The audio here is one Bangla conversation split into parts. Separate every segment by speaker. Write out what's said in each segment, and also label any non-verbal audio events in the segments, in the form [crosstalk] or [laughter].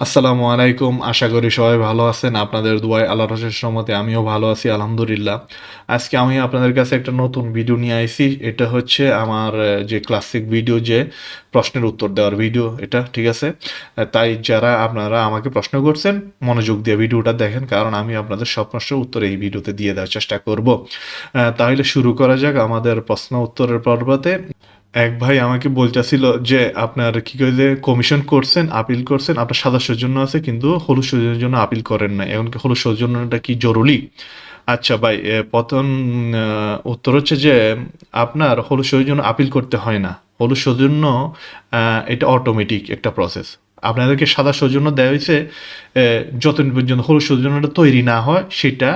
Speaker 1: আসসালামু আলাইকুম। আশা করি সবাই ভালো আছেন। আপনাদের দুয়াই আল্লাহ রসের সম্মতে আমিও ভালো আছি, আলহামদুলিল্লাহ। আজকে আমি আপনাদের কাছে একটা নতুন ভিডিও নিয়ে আইছি। এটা হচ্ছে আমার যে ক্লাসিক ভিডিও যে প্রশ্নের উত্তর দেওয়ার ভিডিও এটা, ঠিক আছে? তাই যারা আপনারা আমাকে প্রশ্ন করছেন, মনোযোগ দিয়ে ভিডিওটা দেখেন, কারণ আমি আপনাদের সব প্রশ্নের উত্তর এই ভিডিওতে দিয়ে দেওয়ার চেষ্টা করব। তাহলে শুরু করা যাক আমাদের প্রশ্ন উত্তরের পর্বতে। এক ভাই আমাকে বলতেছিল যে, আপনার কি করে যে কমিশন করছেন আপিল করছেন, আপনার সাদা সৌজন্য আছে, কিন্তু হলুদ সৌজন্যের জন্য আপিল করেন না এমনকি হলুদ সৌজন্যটা কি জরুরি? আচ্ছা ভাই প্রথম উত্তর হচ্ছে যে, আপনার হলুদ সৌজন্য আপিল করতে হয় না। হলুদ সৌজন্য এটা অটোমেটিক একটা প্রসেস আপনাদেরকে সাদা সৌজন্য দেওয়া হয়েছে যতদিন পর্যন্ত হলুদ সৌজন্যটা তৈরি না হয়, সেটা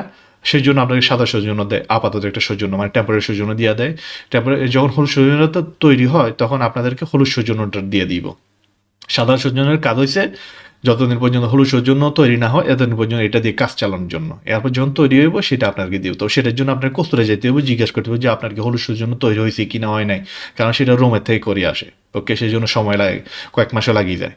Speaker 1: সেই জন্য আপনাকে সাদা সৌজন্য দেয়, আপাতত একটা সৌজন্য মানে টেম্পোরারি সৌজন্য দিয়ে দেয়। তারপরে যখন হলুদ সৌজন্যটা তৈরি হয়, তখন আপনাদেরকে হলুদ সৌজন্যটা দিয়ে দিব। সাদা সৌজন্যের কাজ হয়েছে যতদিন পর্যন্ত হলুদ সৌজন্য তৈরি না হয়, এতদিন পর্যন্ত এটা দিয়ে কাজ চালানোর জন্য। এরপর যখন তৈরি হইব, সেটা আপনাকে দিব। তো সেটার জন্য আপনার কস্তুরে যেতে হবে জিজ্ঞেস করতে হবে যে, আপনার কি হলুদ সৌজন্য তৈরি হয়েছে কি না হয় নাই? কারণ সেটা রোমের থেকে করে আসে। ওকে সেই জন্য সময় লাগে, কয়েক মাসে লাগিয়ে যায়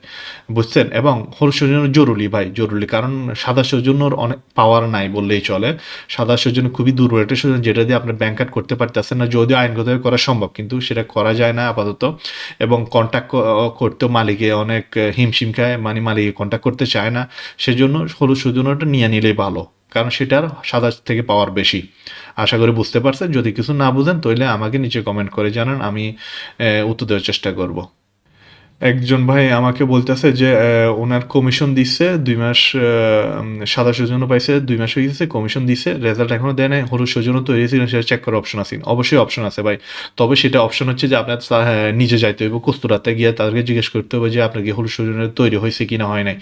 Speaker 1: বুঝছেন? এবং হলুদ সৌজন্য জরুরি ভাই, জরুরি। কারণ সাদা সৌজন্যর অনেক পাওয়ার নাই বললেই চলে। সাদা সৌজন্য খুবই দুর্বল একটা সৌজন্য যেটা দিয়ে আপনি ব্যাংক কার্ড করতে পারতেছেন না, যদিও আইনগতভাবে করা সম্ভব, কিন্তু সেটা করা যায় না আপাতত। এবং কন্ট্যাক্ট করতেও মালিকে অনেক হিমশিম খায় মানে মালিকে কন্ট্যাক্ট করতে চায় না। সেজন্য হলুদ সৌজন্যটা নিয়ে নিলেই ভালো। কারণ সেটার সাদা থেকে পাওয়ার বেশি। আশা করি বুঝতে পারছেন। যদি কিছু না বুঝেন, তাহলে আমাকে নিচে কমেন্ট করে জানান, আমি উত্তর দেওয়ার চেষ্টা করব। একজন ভাই আমাকে বলতেছে যে ওনার কমিশন দিচ্ছে দুই মাস সাদা সৌজন্য পাইছে দুই মাস হয়ে গেছে কমিশন দিছে রেজাল্ট এখনও দেয় নাই হলুদ সৌজন্য তৈরি হয়েছে কিনা সেটা চেক করার অপশন আছে অবশ্যই অপশন আছে ভাই। তবে সেটা অপশন হচ্ছে যে আপনার হ্যাঁ, নিজে যাইতে হইব কস্তুরাতে গিয়ে তাদেরকে জিজ্ঞেস করতে হবে যে আপনার কি হলুদ সৌজন্য তৈরি হয়েছে কিনা হয় নাই?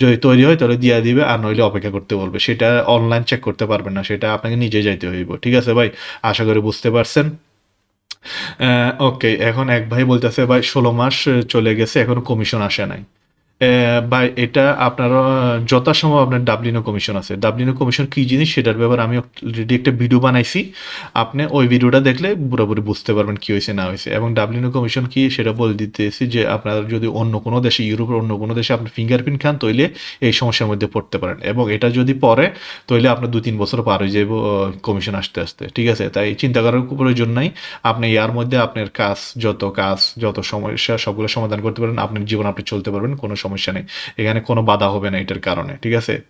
Speaker 1: যদি তৈরি হয় তাহলে দিয়ে দিবে আর নইলে অপেক্ষা করতে বলবে। সেটা অনলাইন চেক করতে পারবেন না সেটা আপনাকে নিজে যাইতে হইব। ঠিক আছে ভাই? আশা করি বুঝতে পারছেন। ওকে এখন এক ভাই বলতেছে ভাই ষোলো মাস চলে গেছে এখন কমিশন আসে নাই। ভাই, এটা আপনার যথাসম্ভব আপনার ডাবলিনো কমিশন আছে। ডাবলিনো কমিশন কি জিনিস সেটার ব্যাপারে আমি অলরেডি একটা ভিডিও বানাইছি। আপনি ওই ভিডিওটা দেখলে পুরোপুরি বুঝতে পারবেন কি হয়েছে, না হয়েছে। এবং ডাবলিনো কমিশন কি সেটা বলে দিতেছি যে, আপনার যদি অন্য কোনো দেশে, ইউরোপের অন্য কোনো দেশে আপনি ফিঙ্গারপ্রিন্ট খান তৈলে এই সমস্যার মধ্যে পড়তে পারেন। এবং এটা যদি পরে তৈলে আপনার দু তিন বছর পার হয়ে যাবে কমিশন আসতে আসতে। ঠিক আছে? তাই চিন্তা করার প্রয়োজন নাই। আপনি ইয়ার মধ্যে আপনার কাজ, যত কাজ, যত সমস্যা, সবগুলো সমাধান করতে পারেন। আপনার জীবন আপনি চলতে পারবেন, কোনো সমস্যা নেই। এখানে কোনো বাধা হবে না এটার কারণে, ঠিক আছে?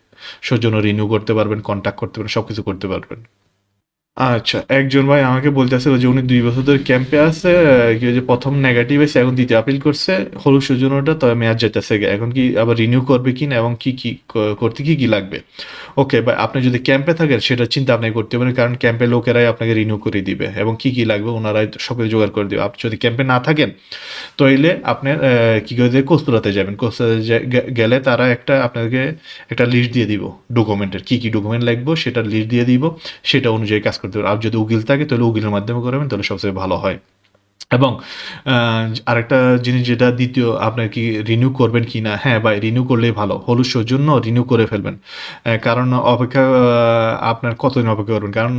Speaker 1: সৌজন্য রিনিউ করতে পারবেন কন্ট্যাক্ট করতে পারবেন সব কিছু করতে পারবেন। আচ্ছা একজন ভাই আমাকে বলতেছিল যে উনি দুই বছর ধরে ক্যাম্পে আছে, কি যে প্রথম নেগেটিভ এসে এখন দ্বিতীয় আপিল করছে, হলুদ সৌজন্যটা তবে মেয়াদ যেতেছে। এখন কি আবার রিনিউ করবে কি না এবং কি কি করতে কি কি লাগবে? ওকে ভাই, আপনি যদি ক্যাম্পে থাকেন, সেটা চিন্তা আপনি করতে পারেন কারণ ক্যাম্পে লোকেরাই আপনাকে রিনিউ করে দিবে এবং কি কি লাগবে ওনারাই সব কিছু জোগাড় করে দিবে। আপনি যদি ক্যাম্পে না থাকেন, তাইলে আপনার কি করে কস্তুরাতে যাবেন? কস্তুরাতে গেলে তারা একটা আপনাকে একটা লিস্ট দিয়ে দিব ডকুমেন্টের কি কি ডকুমেন্ট লাগবে সেটা লিস্ট দিয়ে দিব, সেটা অনুযায়ী কাজ আর যদি উকিল থাকে, তাহলে উকিলের মাধ্যমে করবেন, তাহলে সবচেয়ে ভালো হয়। এবং আরেকটা জিনিস যেটা দ্বিতীয়, আপনার কি রিনিউ করবেন কি না? হ্যাঁ ভাই রিনিউ করলেই ভালো। হলুদ সৌজন্য রিনিউ করে ফেলবেন। কারণ অপেক্ষা আপনার কতদিন অপেক্ষা করবেন? কারণ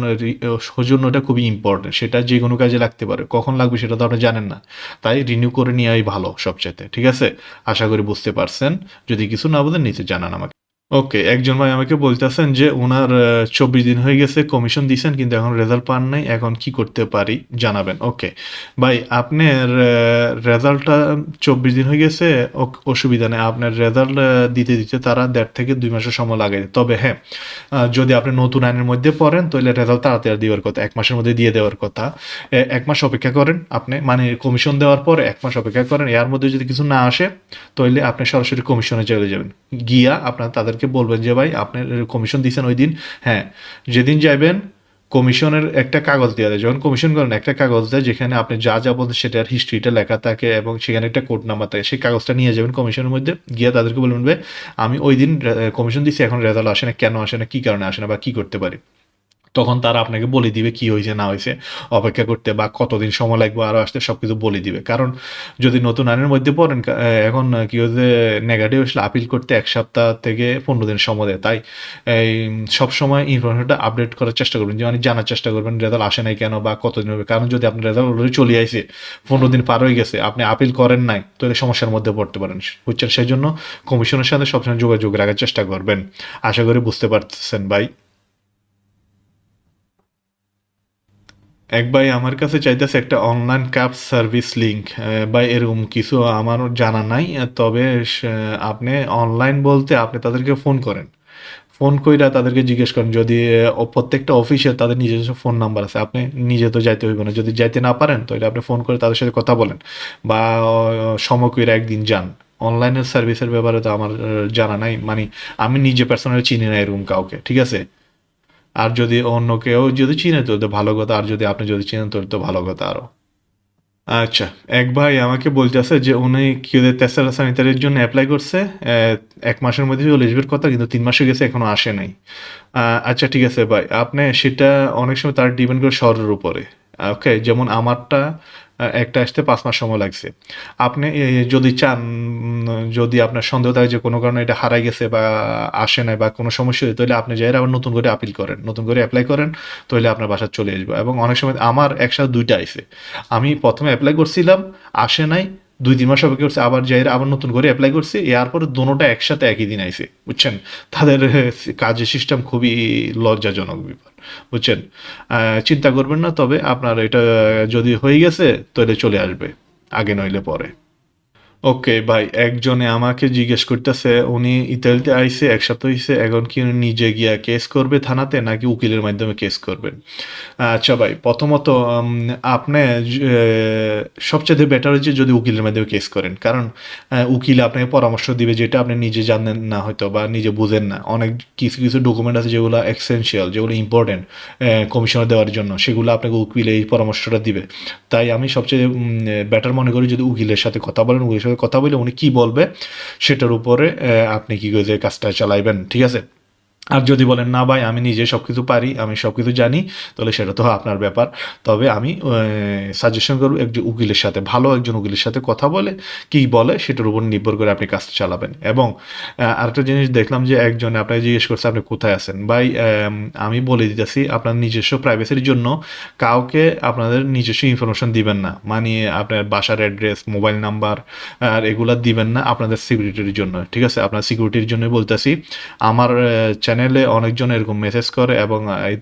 Speaker 1: সৌজন্যটা খুবই ইম্পর্টেন্ট সেটা যে কোনো কাজে লাগতে পারে। কখন লাগবে সেটা তো আপনি জানেন না। তাই রিনিউ করে নেওয়াই ভালো সবচেয়ে ঠিক আছে? আশা করি বুঝতে পারছেন। যদি কিছু না বলেন নিচে জানান আমাকে। ওকে একজন ভাই আমাকে বলতেছেন যে ওনার চব্বিশ দিন হয়ে গেছে কমিশন দিয়েছেন কিন্তু এখন রেজাল্ট পান নাই, এখন কি করতে পারি জানাবেন। ওকে ভাই, আপনার রেজাল্টটা চব্বিশ দিন হয়ে গেছে অসুবিধা নেই। আপনার রেজাল্ট দিতে দিতে তারা দেড় থেকে দুই মাসের সময় লাগে তবে হ্যাঁ যদি আপনি নতুন আইনের মধ্যে পড়েন, তাহলে রেজাল্ট তাড়াতাড়ি দেওয়ার কথা, এক মাসের মধ্যে দিয়ে দেওয়ার কথা। এক মাস অপেক্ষা করেন আপনি মানে কমিশন দেওয়ার পরে এক মাস অপেক্ষা করেন, এর মধ্যে যদি কিছু না আসে, তাহলে আপনি সরাসরি কমিশনে চলে যাবেন। গিয়া আপনার তাদেরকে বলবেন যে, ভাই আপনার কমিশন দিয়েছেন ওই দিন। হ্যাঁ যেদিন যাবেন কমিশনের একটা কাগজ দেওয়া দেয় যখন কমিশন করেন, একটা কাগজ দেয় যেখানে আপনি যা যা বলতে সেটার হিস্ট্রিটা লেখা থাকে এবং সেখানে একটা কোড নাম্বার থাকে। সেই কাগজটা নিয়ে যাবেন কমিশনের মধ্যে। গিয়ে তাদেরকে বলবেন আমি ওই দিন কমিশন দিচ্ছি এখন রেজাল্ট আসে না। কেন আসে না? কী কারণে আসে না? বা কী করতে পারি? তখন তারা আপনাকে বলে দিবে কি হয়েছে, না হয়েছে, অপেক্ষা করতে বা কতদিন সময় লাগবে আরও আসতে সব কিছু বলে দিবে। কারণ যদি নতুন আইনের মধ্যে পড়েন এখন কি হয়েছে নেগেটিভ আসলে আপিল করতে এক সপ্তাহ থেকে পনেরো দিন সময় দেয়। তাই এই সব সময় ইনফরমেশনটা আপডেট করার চেষ্টা করবেন, যে মানে জানার চেষ্টা করবেন রেজাল্ট আসে নাই কেন বা কতদিন হবে। কারণ যদি আপনার রেজাল্ট অলরেডি চলে আসে, পনেরো দিন পার হয়ে গেছে, আপনি আপিল করেন নাই, তাহলে সমস্যার মধ্যে পড়তে পারেন। বুঝছেন? সেই জন্য কমিশনের সাথে সবসময় যোগাযোগ রাখার চেষ্টা করবেন। আশা করি বুঝতে পারতেছেন ভাই। এক ভাই আমার কাছে চাইতেছে একটা অনলাইন ক্যাব সার্ভিস লিঙ্ক বা এরকম কিছু আমার জানা নাই, তবে আপনি অনলাইন বলতে আপনি তাদেরকে ফোন করেন। ফোন কইরা তাদেরকে জিজ্ঞেস করেন, যদি প্রত্যেকটা অফিসে তাদের নিজস্ব ফোন নাম্বার আছে, আপনি নিজে তো যাইতে হইব না। যদি যাইতে না পারেন, তাহলে আপনি ফোন করে তাদের সাথে কথা বলেন বা সময় কইরা একদিন যান। অনলাইনের সার্ভিসের ব্যাপারে তো আমার জানা নাই মানে আমি নিজে পার্সোনালি চিনি না এরকম কাউকে, ঠিক আছে? আর যদি অন্য কেউ যদি চিনে তো তো ভালো কথা, আর যদি আপনি যদি চিনেন তাহলে তো ভালো কথা আরও। আচ্ছা এক ভাই আমাকে বলতেছে যে উনি কি ওদের তেসরা স্যানিটারির জন্য অ্যাপ্লাই করছে এক মাসের মধ্যে চলে কথা, কিন্তু তিন মাসে গেছে, এখনও আসে নাই। আচ্ছা ঠিক আছে ভাই, আপনি সেটা অনেক সময় তার ডিপেন্ড করে শহরের উপরে। ওকে যেমন আমারটা একটা আসতে পাঁচ মাস সময় লাগছে। আপনি যদি চান যদি আপনার সন্দেহ থাকে যে কোনো কারণে এটা হারাই গেছে বা আসে নাই বা কোনো সমস্যা হয় তাহলে আপনি যাই আবার নতুন করে আপিল করেন। নতুন করে অ্যাপ্লাই করেন, তাহলে আপনার বাসা চলে আসবে। এবং অনেক সময় আমার একসাথে দুইটা আইসে আমি প্রথমে অ্যাপ্লাই করছিলাম, আসে নাই দুই, তিন মাস অপেক্ষা করছি, আবার যাই আবার নতুন করে অ্যাপ্লাই করছি এরপরে দোনোটা একসাথে একই দিন আইছে, বুঝছেন? তাদের কাজের সিস্টেম খুবই লজ্জাজনক ব্যাপার, বুঝছেন? চিন্তা করবেন না, তবে আপনার এটা যদি হয়ে গেছে, তাহলে চলে আসবে, আগে নইলে পরে। ওকে, ভাই, একজনে আমাকে জিজ্ঞেস করতেছে, উনি ইতালিতে আইসে এক সপ্তাহ হইছে, এখন কি উনি নিজে গিয়া কেস করবে থানাতে নাকি উকিলের মাধ্যমে কেস করবেন আচ্ছা ভাই, প্রথমত আপনি সবচেয়ে বেটার হচ্ছে যদি উকিলের মাধ্যমে কেস করেন। কারণ উকিল আপনাকে পরামর্শ দিবে যেটা আপনি নিজে জানেন না হয়তো বা নিজে বুঝেন না। অনেক কিছু কিছু ডকুমেন্ট আছে যেগুলো এসেনশিয়াল যেগুলো ইম্পর্টেন্ট কমিশনার দেওয়ার জন্য। সেগুলো আপনাকে উকিল এই পরামর্শটা দিবে। তাই আমি সবচেয়ে বেটার মনে করি যদি উকিলের সাথে কথা বলেন, উকিলের সাথে কথা বলে উনি কি বলবে, সেটার উপরে আপনি কি করে কাজটা চালাইবেন, ঠিক আছে? আর যদি বলেন, না ভাই, আমি নিজে সব কিছু পারি, আমি সব কিছু জানি, তাহলে সেটা তো আপনার ব্যাপার। তবে আমি সাজেশন করব একজন উকিলের সাথে, ভালো একজন উকিলের সাথে কথা বলে, কি বলে, সেটার উপর নির্ভর করে আপনি কাজটা চালাবেন। এবং আরেকটা জিনিস দেখলাম যে একজন আপনাকে জিজ্ঞেস করছে, আপনি কোথায় আছেন? ভাই আমি বলে দিতেছি আপনার নিজস্ব প্রাইভেসির জন্য, কাউকে আপনাদের নিজস্ব ইনফরমেশন দিবেন না। মানে আপনার বাসার অ্যাড্রেস মোবাইল নাম্বার আর এগুলা দিবেন না আপনাদের সিকিউরিটির জন্য। ঠিক আছে? আপনার সিকিউরিটির জন্য বলতেছি, আমার চ্যানেলে অনেকজন এরকম মেসেজ করে এবং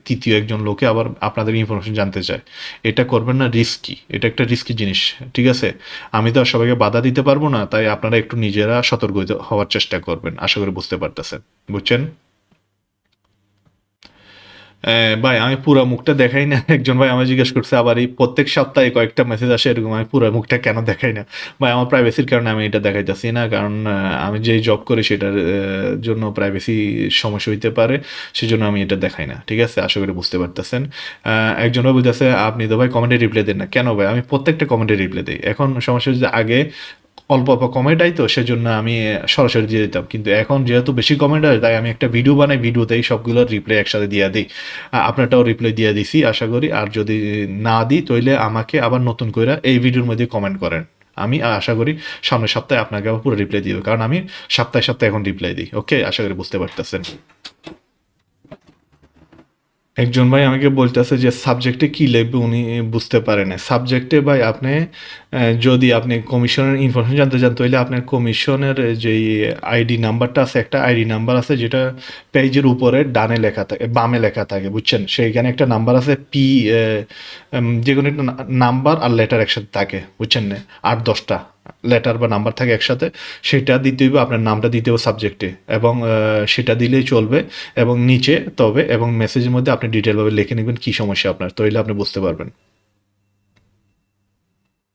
Speaker 1: তৃতীয় একজন লোকে আবার আপনাদের ইনফরমেশন জানতে চায়। এটা করবেন না রিস্কি এটা একটা রিস্কি জিনিস, ঠিক আছে? আমি তো আর সবাইকে বাধা দিতে পারব না, তাই আপনারা একটু নিজেরা সতর্ক হওয়ার চেষ্টা করবেন, আশা করি বুঝতে পারতেছেন। বুঝছেন? ভাই, আমি পুরো মুখটা দেখাই না। [laughs] একজন ভাই আমায় জিজ্ঞেস করছে, আবার এই প্রত্যেক সপ্তাহে কয়েকটা মেসেজ আসে? এরকম, আমি পুরো মুখটা কেন দেখাই না? ভাই, আমার প্রাইভেসির কারণে আমি এটা দেখাইতেছি না, কারণ আমি যে জব করি সেটার জন্য প্রাইভেসি সমস্যা হইতে পারে, সেজন্য আমি এটা দেখাই না, ঠিক আছে? আশা করি বুঝতে পারতেছেন। একজন ভাই বলতেছে, আপনি তো ভাই কমেন্টে রিপ্লাই দেন না। কেন ভাই? আমি প্রত্যেকটা কমেন্টে রিপ্লাই দিই। এখন সমস্যা হচ্ছে আগে অল্প অল্প কমেন্ট আই তো, সেজন্য আমি সরাসরি দিয়ে দিতাম। কিন্তু এখন যেহেতু বেশি কমেন্ট আসে, তাই আমি একটা ভিডিও বানাই ভিডিওতেই সবগুলোর রিপ্লাই একসাথে দিয়ে দিই। আপনারটাও রিপ্লাই দিয়ে দিছি, আশা করি। আর যদি না দিই তাহলে আমাকে আবার নতুন করে এই ভিডিওর মধ্যে কমেন্ট করেন। আমি আশা করি সামনের সপ্তাহে আপনাকে আবার পুরো রিপ্লাই দিব, কারণ আমি সপ্তাহে সপ্তাহে এখন রিপ্লাই দিই, ওকে? আশা করি বুঝতে পারতেছেন। একজন ভাই আমাকে বলতেছে যে সাবজেক্টে কি লিখবে উনি বুঝতে পারে না। সাবজেক্টে ভাই আপনি যদি আপনি কমিশনের ইনফরমেশন জানতে চান, তাহলে আপনার কমিশনের যেই আইডি নাম্বারটা আছে, একটা আইডি নাম্বার আছে যেটা পেজের উপরে ডানে লেখা থাকে, বামে লেখা থাকে, বুঝছেন? সেইখানে একটা নাম্বার আছে পি যে কোনো একটা নাম্বার আর লেটার একসাথে থাকে, বুঝছেন? না আট, দশটা লেটার বা নাম্বার থাকে একসাথে, সেটা দিতে হবে আপনার নামটা দিতে হবে সাবজেক্টে এবং সেটা দিলেই চলবে, এবং নিচে তবে, এবং মেসেজের মধ্যে আপনি ডিটেলভাবে লিখে নেবেন কী সমস্যা আপনার, তাহলে আপনি বুঝতে পারবেন।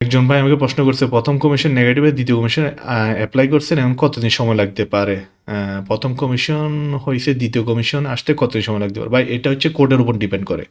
Speaker 1: একজন ভাই আমাকে প্রশ্ন করছে, প্রথম কমিশন নেগেটিভে দ্বিতীয় কমিশন অ্যাপ্লাই করছেন, এখন কতদিন সময় লাগতে পারে? প্রথম কমিশন হয়েছে দ্বিতীয় কমিশন, আসতে কত সময় লাগতে পারে? ভাই, এটা হচ্ছে কোডের উপর ডিপেন্ড করে।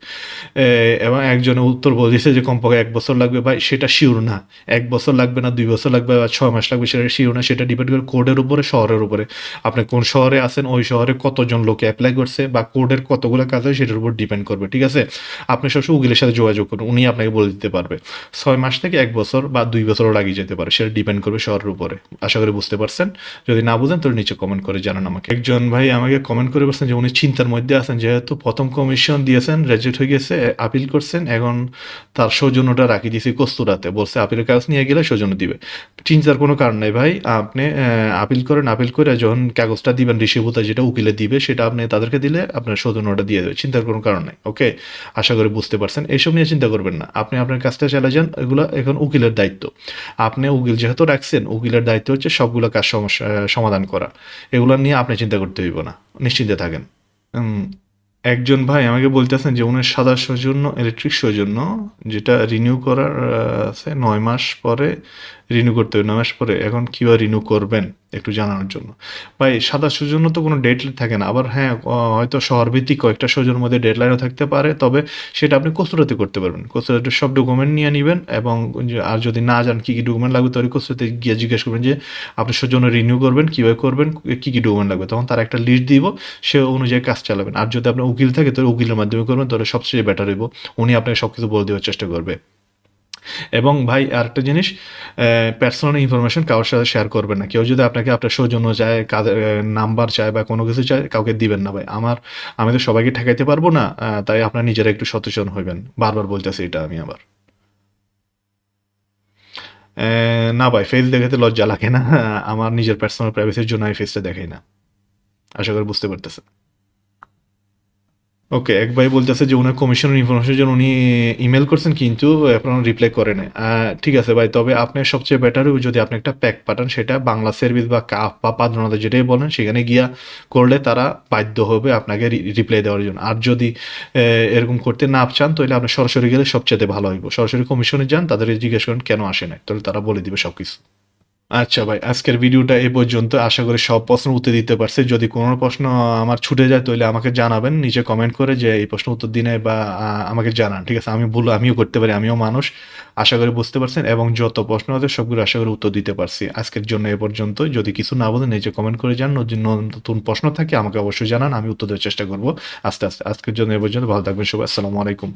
Speaker 1: এবং একজনের উত্তর বলেছে যে কমপক্ষে এক বছর লাগবে। ভাই, সেটা শিওর না। এক বছর লাগবে না, দুই বছর লাগবে বা ছয় মাস লাগবে, সেটা শিওর না। সেটা ডিপেন্ড করে কোডের উপরে, শহরের উপরে। আপনি কোন শহরে আছেন, ওই শহরে কতজন লোকে অ্যাপ্লাই করছে বা কোডের কতগুলো কাজ হয়, সেটার উপর ডিপেন্ড করবে, ঠিক আছে? আপনি সবসময় উকিলের সাথে যোগাযোগ করুন, উনি আপনাকে বলে দিতে পারবে। ছয় মাস থেকে এক বছর বা দুই বছরও লাগিয়ে যেতে পারে, সেটা ডিপেন্ড করবে শহরের উপরে। আশা করি বুঝতে পারছেন। যদি না বুঝেন, তাহলে নিচে কমেন্ট করে জানান আমাকে। একজন ভাই আমাকে কমেন্ট করে বলছেন যে, উনি চিন্তার মধ্যে আছেন, যেহেতু প্রথম কমিশন দিয়েছেন রেজেক্ট হয়ে গেছে আপিল করছেন, এখন তার সৌজন্যটা রাখি দিয়েছি কস্তুরাতে। বলছে, আপিলের কাগজ নিয়ে গেলে সৌজন্য দিবে। চিন্তার কোনো কারণ নেই ভাই, আপনি আপিল করেন আপিল করে যখন কাগজটা দিবেন রিসিভুতা যেটা উকিলে দিবে, সেটা আপনি তাদেরকে দিলে আপনার সৌজন্যটা দিয়ে দেবে, চিন্তার কোনো কারণ নেই ওকে আশা করি বুঝতে পারছেন, এইসব নিয়ে চিন্তা করবেন না, আপনি আপনার কাজটা চালিয়ে যান, এগুলো এখন উকিলের দায়িত্ব। আপনি উকিল যেহেতু রাখছেন, উকিলের দায়িত্ব হচ্ছে সবগুলো কাজ সমস্যা সমাধান করা। এগুলো নিয়ে আপনি চিন্তা করতে হইব না, নিশ্চিন্তে থাকেন। একজন ভাই আমাকে বলতেছেন যে উনার সাদা সৌজন্য ইলেকট্রিক সৌজন্য, যেটা রিনিউ করার আছে, নয় মাস পরে রিনিউ করতে হবে, নয় মাস পরে। এখন কীভাবে রিনিউ করবেন? একটু জানানোর জন্য। ভাই, সাদা সৌজন্য তো কোনো ডেটলাইন থাকে না। আবার হ্যাঁ হয়তো শহরভিত্তিক কয়েকটা সৌজন্যের মধ্যে ডেডলাইনও থাকতে পারে। তবে সেটা আপনি কস্তুরাতে করতে পারবেন। কস্তুরাতে সব ডকুমেন্ট নিয়ে নেবেন এবং আর যদি না জান কী কী ডকুমেন্ট লাগবে তাহলে কস্তুরাতে গিয়ে জিজ্ঞেস করবেন যে, আপনি সৌজন্য রিনিউ করবেন, কীভাবে করবেন, কী কী ডকুমেন্ট লাগবে? তখন তার একটা লিস্ট দিব, সে অনুযায়ী কাজ চালাবেন। আর যদি আপনার উকিল থাকে তাহলে উকিলের মাধ্যমে করবেন, তাহলে সবচেয়ে বেটার হইব। উনি আপনাকে সব কিছু বলে দেওয়ার চেষ্টা করবে। এবং ভাই, আরেকটা জিনিস পার্সোনাল ইনফরমেশন কারোর সাথে শেয়ার করবেন না। কেউ যদি আপনাকে আপনার সৌজন্য চায় কাদের নাম্বার চায় বা কোনো কিছু চায়, কাউকে দিবেন না ভাই। আমার, আমি তো সবাইকে ঠেকাইতে পারব না তাই আপনার নিজেরা একটু সচেতন হইবেন। বারবার বলতেছি এটা আমি আবার। না ভাই ফেস দেখাতে লজ্জা লাগে না। আমার নিজের পার্সোনাল প্রাইভেসির জন্য আমি ফেসটা দেখাই না। আশা করি বুঝতে পারতেছেন। ওকে এক ভাই বলতেছে যে ওনার কমিশনের ইনফরমেশনের জন্য উনি ইমেল করছেন কিন্তু এখনও রিপ্লাই করে আহ, ঠিক আছে ভাই তবে আপনার সবচেয়ে বেটার যদি আপনি একটা প্যাক পাঠান সেটা বাংলা সার্ভিস বা কাপ বা পাদ্রনাথ যেটাই বলেন সেখানে গিয়া করলে তারা বাধ্য হবে আপনাকে রিপ্লাই দেওয়ার জন্য। আর যদি এরকম করতে না চান তাহলে আপনি সরাসরি গেলে সবচেয়ে ভালো হইব। সরাসরি কমিশনে যান তাদের জিজ্ঞেস করেন কেন আসে নাই তাহলে তারা বলে দিবে সব কিছু আচ্ছা ভাই, আজকের ভিডিওটা এ পর্যন্ত। আশা করি সব প্রশ্ন উত্তর দিতে পারছি। যদি কোনো প্রশ্ন আমার ছুটে যায়, তাহলে আমাকে জানাবেন। নিচে কমেন্ট করে যে এই প্রশ্ন উত্তর দিনে বা আমাকে জানান, ঠিক আছে? আমি ভুল, আমিও করতে পারি, আমিও মানুষ। আশা করি বুঝতে পারছেন এবং যত প্রশ্ন আছে, সবগুলো আশা করি উত্তর দিতে পারছি। আজকের জন্য এ পর্যন্ত। যদি কিছু না বলেন, নিচে কমেন্ট করে যান নতুন প্রশ্ন থাকে, আমাকে অবশ্যই জানান। আমি উত্তর দেওয়ার চেষ্টা করব। আস্তে আস্তে, আজকের জন্য এ পর্যন্ত। ভালো থাকবেন সবাই। আসসালামু আলাইকুম।